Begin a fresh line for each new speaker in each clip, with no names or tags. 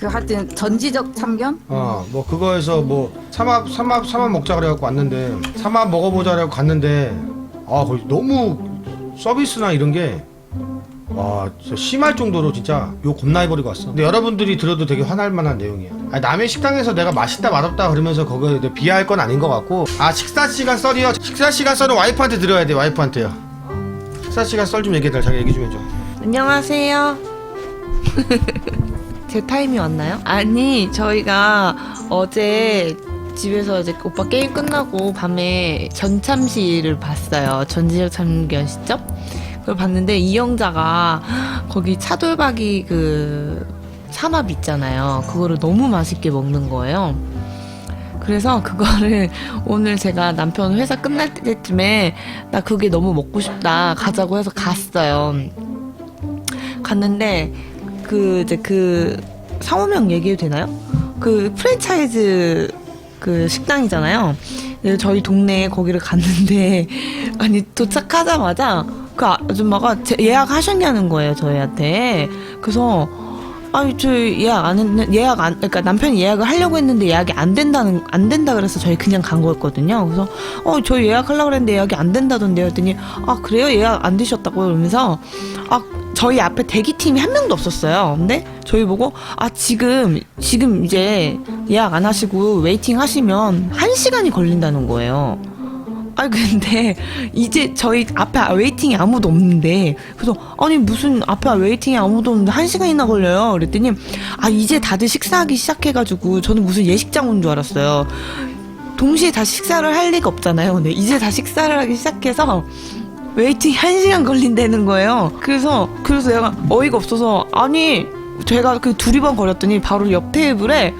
그 하여튼 전지적 참견?
어, 뭐 그거에서 뭐 삼합 삼합 삼합 먹자 그래갖고 왔는데 삼합 먹어보자 그래갖고 갔는데 아 거기 너무 서비스나 이런 게 와, 진짜 심할 정도로 진짜 욕 겁나 해버리고 왔어. 근데 여러분들이 들어도 되게 화날 만한 내용이야. 아니, 남의 식당에서 내가 맛있다 맛없다 그러면서 거기에 비하할 건 아닌 것 같고. 아, 식사 시간 썰이요. 식사 시간 썰은 와이프한테 들어야 돼, 와이프한테요. 식사 시간 썰 좀 얘기해달, 자기 얘기 좀 해줘.
안녕하세요. 제 타임이 왔나요? 아니, 저희가 어제 집에서 이제 오빠 게임 끝나고 밤에 전참시를 봤어요. 전지적 참견 시점? 그걸 봤는데 이영자가 거기 차돌박이 그 삼합 있잖아요. 그거를 너무 맛있게 먹는 거예요. 그래서 그거를 오늘 제가 남편 회사 끝날 때쯤에 나 그게 너무 먹고 싶다 가자고 해서 갔어요. 갔는데 그 이제 그 상호명 얘기해도 되나요? 그 프랜차이즈 그 식당이잖아요. 저희 동네에 거기를 갔는데 아니 도착하자마자 그 아줌마가 제- 예약하셨냐는 거예요 저희한테. 그래서 아니 저 예약 안 했는 예약 안 그러니까 남편이 예약을 하려고 했는데 예약이 안 된다는 안 된다 그래서 저희 그냥 간 거였거든요. 그래서 어 저희 예약하려고 그랬는데 예약이 안 된다던데요. 했더니 아 그래요 예약 안 되셨다고 이러면서 아 저희 앞에 대기팀이 한 명도 없었어요. 근데 저희 보고 아 지금 지금 이제 예약 안 하시고 웨이팅 하시면 한 시간이 걸린다는 거예요. 아 근데 이제 저희 앞에 웨이팅이 아무도 없는데 그래서 아니 무슨 앞에 웨이팅이 아무도 없는데 한 시간이나 걸려요 그랬더니 아 이제 다들 식사하기 시작해가지고 저는 무슨 예식장 온 줄 알았어요 동시에 다 식사를 할 리가 없잖아요 근데 이제 다 식사를 하기 시작해서 웨이팅이 한 시간 걸린다는 거예요. 그래서 그래서 내가 어이가 없어서 아니 제가 그 두리번 거렸더니 바로 옆 테이블에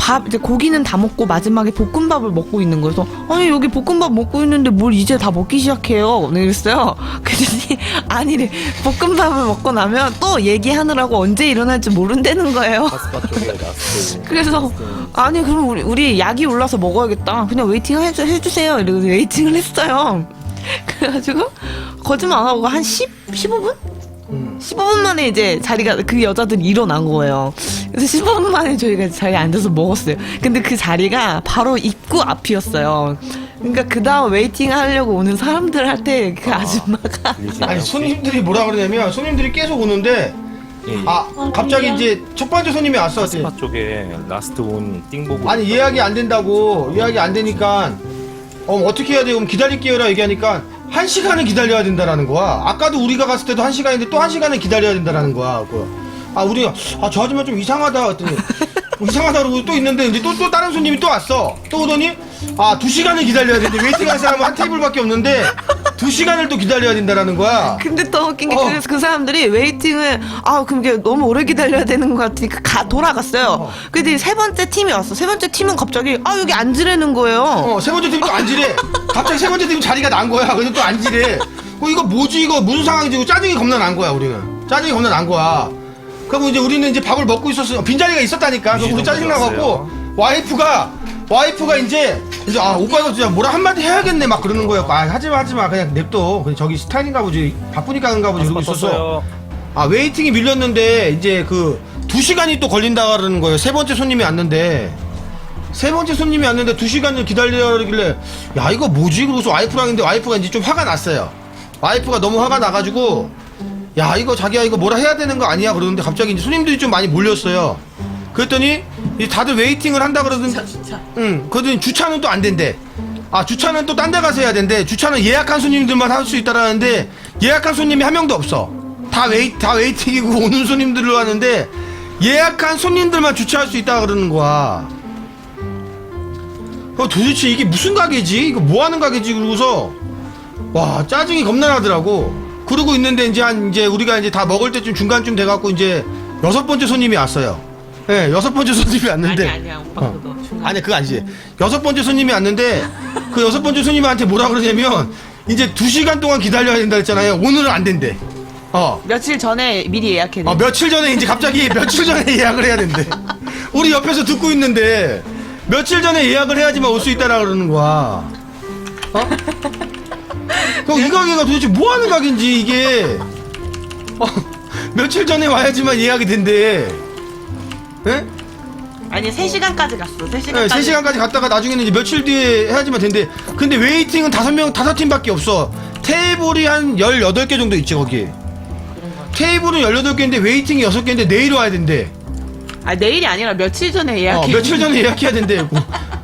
밥 이제 고기는 다 먹고 마지막에 볶음밥을 먹고 있는 거여서 아니 여기 볶음밥 먹고 있는데 뭘 이제 다 먹기 시작해요? 네, 그랬어요. 그랬더니 아니래 볶음밥을 먹고 나면 또 얘기하느라고 언제 일어날지 모른다는 거예요.
파스타 쪽에 라스트
그래서 아니 그럼 우리 우리 약이 올라서 먹어야겠다. 그냥 웨이팅 해주, 해주세요. 이러고 웨이팅을 했어요. 그래가지고 거짓말 안 하고 한 10, 15분?
음.
15분 만에 이제 자리가 그 여자들이 일어난 거예요. 그래서 15분 만에 저희가 자리에 앉아서 먹었어요. 근데 그 자리가 바로 입구 앞이었어요. 그러니까 그 다음 웨이팅 하려고 오는 사람들한테 그 아줌마가
아니, 손님들이 뭐라 그러냐면, 손님들이 계속 오는데, 아, 갑자기 이제 첫 번째 손님이 왔어.
파스타 쪽에 라스트 온 띵보고
아니 예약이 안 된다고 예약이 안 되니까 어 어떻게 해야 돼 그럼 기다릴게요라 얘기하니까 한 시간을 기다려야 된다라는 거야 아까도 우리가 갔을 때도 한 시간인데 또 한 시간을 기다려야 된다라는 거야 그거. 아 우리가 아 저 아줌마 좀 이상하다 했더니 뭐 이상하다 그러고 또 있는데 이제 또 또 다른 손님이 또 왔어 또 오더니 아 두 시간을 기다려야 되는데 웨이팅할 사람은 한 테이블밖에 없는데 두 시간을 또 기다려야 된다라는 거야
근데 또 웃긴 게
어.
그래서 그 사람들이 웨이팅을 아 그럼 이게 너무 오래 기다려야 되는 것 같으니까 가 돌아갔어요.
어.
근데 세 번째 팀이 왔어. 세 번째 팀은 갑자기 아 여기 앉으라는 거예요.
어, 세 번째 팀이 또 앉으래. 갑자기 세 번째 팀 자리가 난 거야. 그래서 또 앉으래. 어, 이거 뭐지? 이거 무슨 상황이지? 이거 짜증이 겁나 난 거야, 우리는. 짜증이 겁나 난 거야. 그럼 이제 우리는 이제 밥을 먹고 있었어. 빈자리가 있었다니까. 그래서 우리 짜증 나갖고, 와이프가, 와이프가 이제, 이제, 아, 오빠 이거 진짜 뭐라 한마디 해야겠네. 막 그러는 거예요. 아, 하지마, 하지마. 그냥 냅둬. 그냥 저기 스타일인가 보지. 바쁘니까 그런가 보지. 이러고 있었어. 아, 웨이팅이 밀렸는데, 이제 그, 두 시간이 또 걸린다 그러는 거예요. 세 번째 손님이 왔는데. 세 번째 손님이 왔는데 두 시간을 기다리길래, 야, 이거 뭐지? 그러고서 와이프랑 했는데 와이프가 이제 좀 화가 났어요. 와이프가 너무 화가 나가지고, 야, 이거 자기야, 이거 뭐라 해야 되는 거 아니야? 그러는데 갑자기 이제 손님들이 좀 많이 몰렸어요. 그랬더니, 이제 다들 웨이팅을 한다 그러던데, 응, 그러더니 주차는 또 안 된대. 아, 주차는 또 딴 데 가서 해야 된대. 주차는 예약한 손님들만 할 수 있다라는데, 예약한 손님이 한 명도 없어. 다 웨이, 다 웨이팅이고 오는 손님들로 하는데, 예약한 손님들만 주차할 수 있다 그러는 거야. 어, 도대체 이게 무슨 가게지? 이거 뭐 하는 가게지? 그러고서, 와, 짜증이 겁나 나더라고. 그러고 있는데, 이제 한, 이제 우리가 이제 다 먹을 때쯤 중간쯤 돼갖고, 이제 여섯 번째 손님이 왔어요. 예, 네, 여섯 번째 손님이 왔는데.
아니야 오빠
어.
그거 중간.
아니 그거 아니지 여섯 번째 손님이 왔는데 그 여섯 번째 손님한테 뭐라 그러냐면 이제 두 시간 동안 기다려야 된다 했잖아요 오늘은 안 된대 어,
며칠 전에 미리 예약해.
어 며칠 전에 이제 갑자기 며칠 전에 예약을 해야 된대 우리 옆에서 듣고 있는데 며칠 전에 예약을 해야지만 올 수 있다라 그러는 거야 어? 그럼 이 가게가 도대체 뭐 하는 가게인지 이게 어, 며칠 전에 와야지만 예약이 된대 예?
아니 3시간까지 갔어 3시간까지
네, 3시간까지 갔다가 나중에는 이제 며칠 뒤에 해야지만 된대. 근데 웨이팅은 다섯 명, 다섯 팀밖에 없어. 테이블이 한 18개 정도 있지, 거기. 테이블은 18개인데 웨이팅이 6개인데 내일 와야 된대.
아 내일이 아니라 며칠 전에
어,
예약해
며칠 전에 예약해야 된대.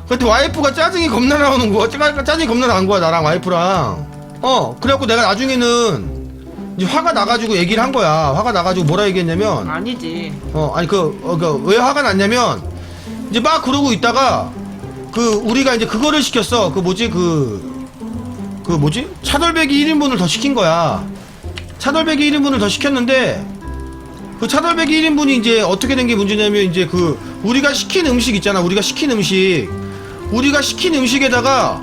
그때 와이프가 짜증이 겁나 나오는 거야. 짜- 짜증이 겁나 나는 거야, 나랑 와이프랑. 어, 그래갖고 내가 나중에는 이제 화가 나가지고 얘기를 한 거야. 화가 나가지고 뭐라 얘기했냐면,
아니지
어, 아니, 그, 어, 그, 왜 화가 났냐면, 이제 막 그러고 있다가, 그, 우리가 이제 그거를 시켰어. 그 뭐지, 그, 그 뭐지? 차돌배기 1인분을 더 시킨 거야. 차돌배기 1인분을 더 시켰는데, 그 차돌배기 1인분이 이제 어떻게 된 게 문제냐면, 이제 그, 우리가 시킨 음식 있잖아. 우리가 시킨 음식. 우리가 시킨 음식에다가,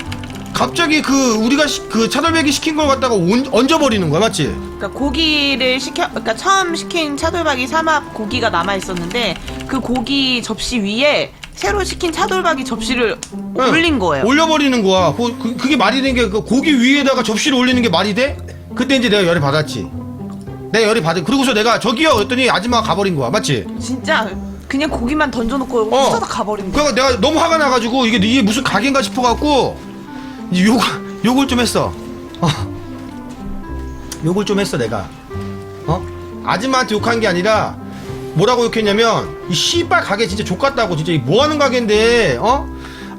갑자기 그, 우리가 시, 그 차돌배기 시킨 걸 갖다가 온, 얹어버리는 거야. 맞지?
그러니까 고기를 시켜 그러니까 처음 시킨 차돌박이 삼합 고기가 남아 있었는데 그 고기 접시 위에 새로 시킨 차돌박이 접시를
응.
올린 거예요.
올려버리는 거야. 그, 그, 그게 말이 된 게, 그 고기 위에다가 접시를 올리는 게 말이 돼? 그때 이제 내가 열이 받았지. 내가 열이 받은, 그러고서 내가 저기요! 했더니 아줌마가 가버린 거야. 맞지?
진짜 그냥 고기만 던져놓고
어.
후다닥 가버린 거야.
그러니까 내가 너무 화가 나가지고 이게 이게 무슨 가게인가 싶어갖고 이제 욕, 욕을 좀 했어. 어. 욕을 좀 했어, 내가. 어? 아줌마한테 욕한 게 아니라 뭐라고 욕했냐면 이 씨발 가게 진짜 족같다고 진짜 이 뭐 하는 가게인데 어?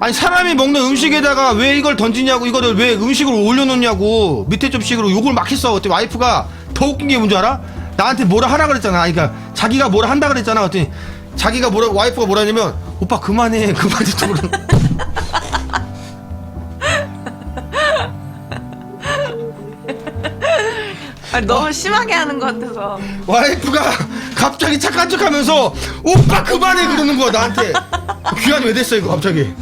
아니 사람이 먹는 음식에다가 왜 이걸 던지냐고 이거를 왜 음식으로 올려놓냐고 밑에 접시로 욕을 막 했어 그때 와이프가 더 웃긴 게 뭔지 알아? 나한테 뭐라 하라 그랬잖아. 그러니까 자기가 뭐라 한다 그랬잖아. 그랬더니 자기가 뭐라 와이프가 뭐라 하냐면 오빠 그만해. 그만해 또 그러는
아니, 너무 심하게 하는 것 같아서.
와이프가 갑자기 착한 척 하면서 오빠 그만해. 그러는 거야 나한테. 귀환이 왜 됐어 이거 갑자기?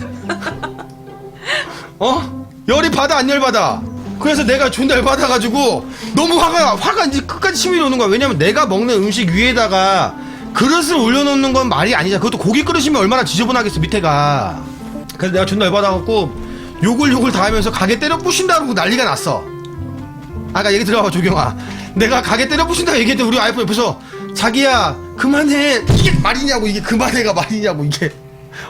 어? 열이 받아 안 열 받아 그래서 내가 존나 열받아가지고 너무 화가 화가 이제 끝까지 치밀이 오는 거야. 왜냐면 내가 먹는 음식 위에다가 그릇을 올려놓는 건 말이 아니잖아. 그것도 고기 그릇이면 얼마나 지저분하겠어 밑에가. 그래서 내가 존나 열받아갖고 욕을 욕을 다 하면서 가게 때려 부신다고 난리가 났어. 아까 얘기 들어봐 조경아. 내가 가게 때려 부신다고 얘기했더니 우리 와이프 옆에서 자기야 그만해. 이게 말이냐고 이게 그만해가 말이냐고 이게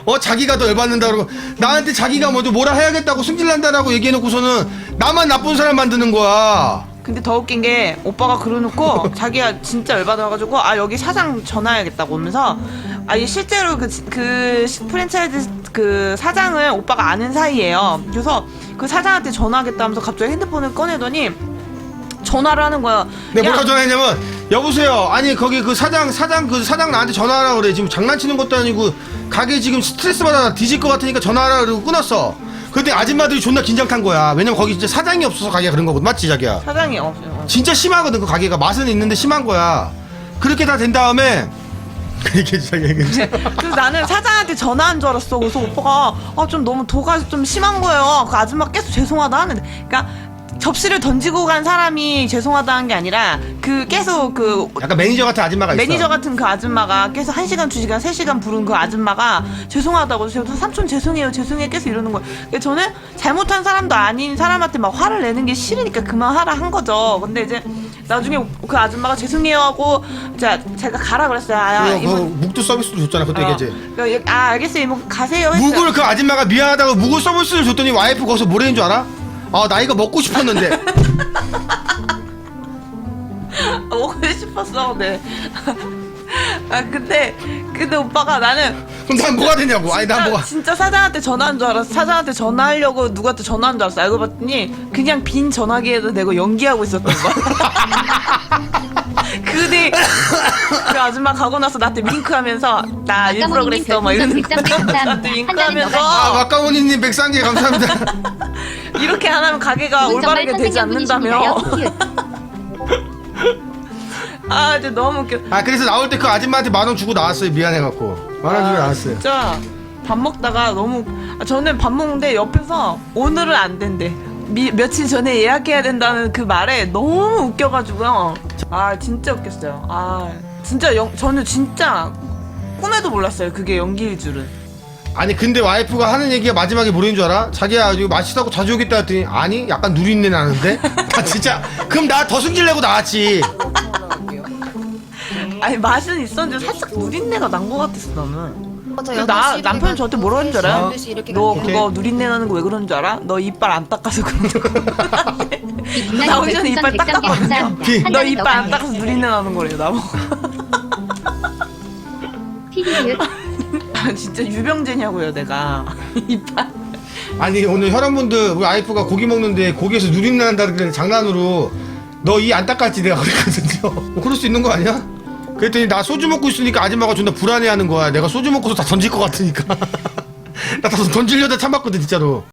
어 자기가 더 열받는다 그러고 나한테 자기가 먼저 뭐라 해야겠다고 승질난다라고 얘기해놓고서는 나만 나쁜 사람 만드는 거야
근데 더 웃긴 게 오빠가 그러놓고 자기가 진짜 열받아가지고 아 여기 사장 전화해야겠다고 하면서 아니 실제로 그, 지- 그 시- 프랜차이즈 그 사장을 오빠가 아는 사이예요. 그래서 그 사장한테 전화하겠다 하면서 갑자기 핸드폰을 꺼내더니 전화를 하는 거야.
내가
야,
뭐라고 전화했냐면 여보세요? 아니 거기 그 사장 사장 그 사장 나한테 전화하라 그래. 지금 장난치는 것도 아니고 가게 지금 스트레스 받아 뒤질 것 같으니까 전화하라 그러고 끊었어. 근데 아줌마들이 존나 긴장 탄 거야. 왜냐면 거기 진짜 사장이 없어서 가게가 그런 거거든. 맞지 자기야?
사장이 없어요.
진짜 심하거든 그 가게가. 맛은 있는데 심한 거야. 그렇게 다 된 다음에 이렇게 진짜 얘기해
그래서 나는 사장한테 전화한 줄 알았어. 그래서 오빠가 아 좀 너무 도가 좀 심한 거예요. 그 아줌마 계속 죄송하다 하는데, 그러니까 접시를 던지고 간 사람이 죄송하다는 게 아니라 그 계속 그
약간 매니저 같은 아줌마가 있어
매니저 같은 그 아줌마가 계속 1시간, 2시간, 3시간 부른 그 아줌마가 죄송하다고 그래서 삼촌 죄송해요, 죄송해요 계속 이러는 거예요. 그러니까 저는 잘못한 사람도 아닌 사람한테 막 화를 내는 게 싫으니까 그만하라 한 거죠. 근데 이제 나중에 그 아줌마가 죄송해요 하고 자 제가 가라 그랬어요. 아, 이모
그 묵도 서비스도 줬잖아 그때
어,
얘기했지
그러니까 아 알겠어요 이모 가세요 했어요.
묵을 그 아줌마가 미안하다고 묵을 서비스를 줬더니 와이프 거기서 뭐라는 줄 알아? 아 나 이거 먹고 싶었는데
아, 먹고 싶었어 네. 아 근데 근데 오빠가 나는
그럼 난 뭐가 되냐고 아니 난 뭐가
진짜 사장한테 전화한 줄 알았어. 사장한테 전화하려고 누구한테 전화한 줄 알았어. 알고 봤더니 그냥 빈 전화기에다 내고 연기하고 있었던 거야. 그뒤 그 아줌마 가고 나서 나한테 윙크하면서 나 일부러 그랬어 막 이러는 거야. 나한테
아
윙크하면서
막가모니님 백상기 감사합니다
이렇게 안 하면 가게가 올바르게 되지 않는다며. 아 이제 너무 웃겨.
아 그래서 나올 때 그 아줌마한테 만 원 주고 나왔어요 미안해갖고 만 원 주고 나왔어요
진짜 밥 먹다가 너무 아, 저는 밥 먹는데 옆에서 오늘은 안 된대. 미, 며칠 전에 예약해야 된다는 그 말에 너무 웃겨가지고요. 아 진짜 웃겼어요. 아 진짜 영, 저는 진짜 꿈에도 몰랐어요. 그게 연기일 줄은.
아니 근데 와이프가 하는 얘기가 마지막에 뭐라는 줄 알아? 자기야 이거 맛있다고 자주 오겠다 했더니 아니 약간 누린내 나는데? 아 진짜 그럼 나 더 승질내고 나왔지
아니 맛은 있었는데 살짝 누린내가 난 것 같았어 나는.
맞아,
나 남편이 저한테 뭐라 하는 줄 알아요? 너. 그거 누린내 나는 거 왜 그런 줄 알아? 너 이빨 안 닦아서 그런 거.
빅나이
나오기 전에 이빨
별풍선 100개
닦았거든요. 너 이빨 안. 닦아서 누린내 나는 거래요 나보고.
피디리웃
아, 진짜 유병재냐고요 내가 이빨.
아니 오늘 혈원분들 우리 와이프가 고기 먹는데 고기에서 누린내 난다는 게 장난으로 너 이 안 닦았지 내가 그랬거든요 뭐 그럴 수 있는 거 아니야? 그랬더니 나 소주 먹고 있으니까 아줌마가 존나 불안해하는 거야. 내가 소주 먹고서 다 던질 것 같으니까. 나 다 던지려다 참았거든 진짜로